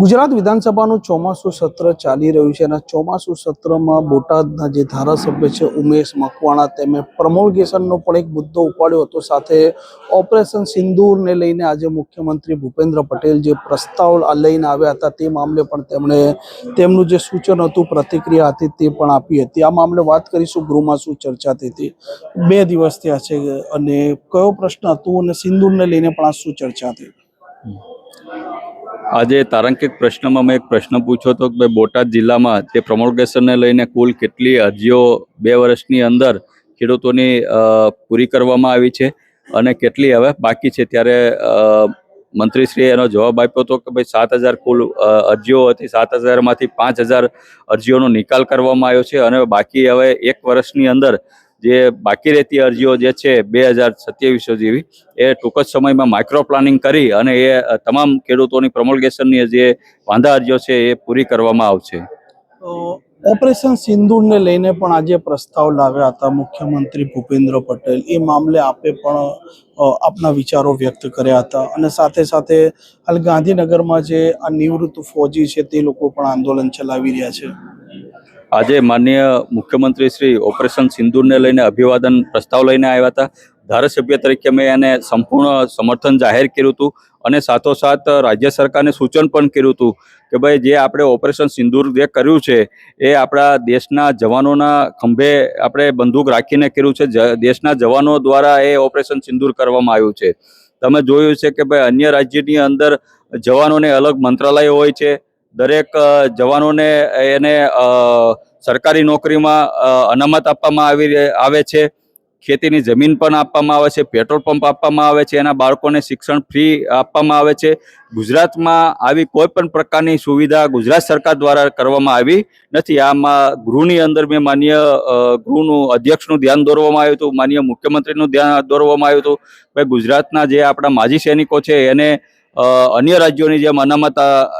ગુજરાત વિધાનસભાનું ચોમાસું સત્ર ચાલી રહ્યું છે અને ચોમાસું સત્રમાં બોટાદના જે ધારાસભ્ય છે ઉમેશ મકવાણા તેમણે પ્રમોલગેશનનો પણ એક મુદ્દો ઉપાડ્યો હતો. સાથે ઓપરેશન સિંદૂરને લઈને આજે મુખ્યમંત્રી ભૂપેન્દ્ર પટેલ જે પ્રસ્તાવ લઈને આવ્યા હતા તે મામલે પણ તેમણે તેમનું જે સૂચન હતું, પ્રતિક્રિયા હતી તે પણ આપી હતી. આ મામલે વાત કરીશું ગૃહમાં શું ચર્ચા થઈ બે દિવસ થયા છે અને કયો પ્રશ્ન હતું અને સિંદૂરને લઈને પણ આ શું ચર્ચા થઈ? આજે તારાંકિત પ્રશ્નમાં મેં એક પ્રશ્ન પૂછ્યો હતો કે બોટાદ જિલ્લામાં તે પ્રમોલગેશનને લઈને કુલ કેટલી અરજીઓ બે વર્ષની અંદર ખેડૂતોની પૂરી કરવામાં આવી છે અને કેટલી હવે બાકી છે? ત્યારે મંત્રીશ્રીએ એનો જવાબ આપ્યો હતો કે ભાઈ સાત હજાર કુલ અરજીઓ હતી. સાત હજારમાંથી પાંચ હજાર અરજીઓનો નિકાલ કરવામાં આવ્યો છે અને બાકી હવે એક વર્ષની અંદર જે બાકી રહેતી અરજીઓ જે છે બે હજાર સત્યાવીસો જેવી, એ ટૂંક જ સમયમાં માઇક્રો પ્લાનિંગ કરી અને એ તમામ ખેડૂતોની પ્રમોલગેશનની જે વાંધા અરજીઓ છે એ પૂરી કરવામાં આવશે. ઓપરેશન સિંદૂરને લઈને પણ આજે પ્રસ્તાવ લાવ્યા હતા મુખ્યમંત્રી ભૂપેન્દ્ર પટેલ. એ મામલે આપે પણ આપના વિચારો વ્યક્ત કર્યા હતા અને સાથે સાથે હાલ ગાંધીનગરમાં જે આ નિવૃત્ત ફોજી છે તે લોકો પણ આંદોલન ચલાવી રહ્યા છે. આજે માન્ય મુખ્યમંત્રી શ્રી ઓપરેશન સિંદૂરને લઈને અભિવાદન પ્રસ્તાવ લઈને આવ્યા હતા. ધારાસભ્ય તરીકે મેં એને સંપૂર્ણ સમર્થન જાહેર કર્યું હતું અને સાથોસાથ રાજ્ય સરકારને સૂચન પણ કર્યું હતું કે ભાઈ, જે આપણે ઓપરેશન સિંદૂર જે કર્યું છે, એ આપણા દેશના જવાનોના ખંભે આપણે બંદૂક રાખીને કર્યું છે. દેશના જવાનો દ્વારા એ ઓપરેશન સિંદૂર કરવામાં આવ્યું છે. તમે જોયું છે કે ભાઈ, અન્ય રાજ્યની અંદર જવાનોને અલગ મંત્રાલય હોય છે દરેક જવાનોને એને સરકારી નોકરીમાં અનામત આપવામાં આવી આવે છે. ખેતીની જમીન પણ આપવામાં આવે છે, પેટ્રોલ પંપ આપવામાં આવે છે, એના બાળકોને શિક્ષણ ફ્રી આપવામાં આવે છે. ગુજરાતમાં આવી કોઈ પણ પ્રકારની સુવિધા ગુજરાત સરકાર દ્વારા કરવામાં આવી નથી. આમાં ગૃહની અંદર મેં માન્ય ગૃહનું અધ્યક્ષનું ધ્યાન દોરવામાં આવ્યું હતું, માન્ય મુખ્યમંત્રીનું ધ્યાન દોરવામાં આવ્યું હતું. ભાઈ ગુજરાતના જે આપણા માજી સૈનિકો છે, એને અન્ય રાજ્યોની જેમ અનામત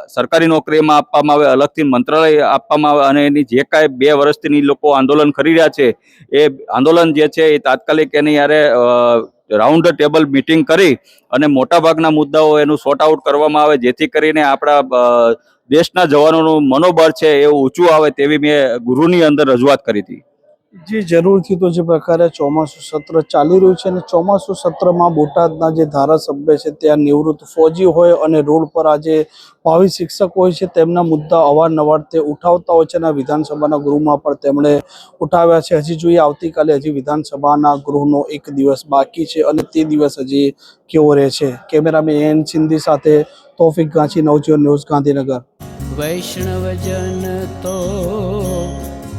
સરકારી નોકરીમાં આપવામાં આવે, અલગથી મંત્રાલય આપવામાં આવે અને એની જે કાંઈ બે વર્ષથી લોકો આંદોલન કરી રહ્યા છે, એ આંદોલન જે છે એ તાત્કાલિક એની યારે રાઉન્ડ ટેબલ મીટિંગ કરી અને મોટાભાગના મુદ્દાઓ એનું સોર્ટ આઉટ કરવામાં આવે, જેથી કરીને આપણા દેશના જવાનોનું મનોબળ છે એ ઊંચું આવે તેવી મેં ગૃહની અંદર રજૂઆત કરી હતી. જે જરૂરથી તો જે પ્રકારે ચોમાસું સત્ર ચાલી રહ્યું છે અને ચોમાસું સત્રમાં બોટાદના જે ધારાસભ્ય છે ત્યાં નિવૃત્ત ફોજી હોય અને રોડ પર આજે ભાવિ શિક્ષક હોય છે તેમના મુદ્દા અવારનવાર તે ઉઠાવતા હોય છે અને વિધાનસભાના ગૃહમાં પણ તેમણે ઉઠાવ્યા છે. હજી જોઈએ આવતીકાલે હજી વિધાનસભાના ગૃહનો એક દિવસ બાકી છે અને તે દિવસ હજી કેવો રહે છે. કેમેરામેન એન સિંધી સાથે તોફિક ગાંચી, નવજીવન ન્યૂઝ ગાંધીનગર. વૈષ્ણવજન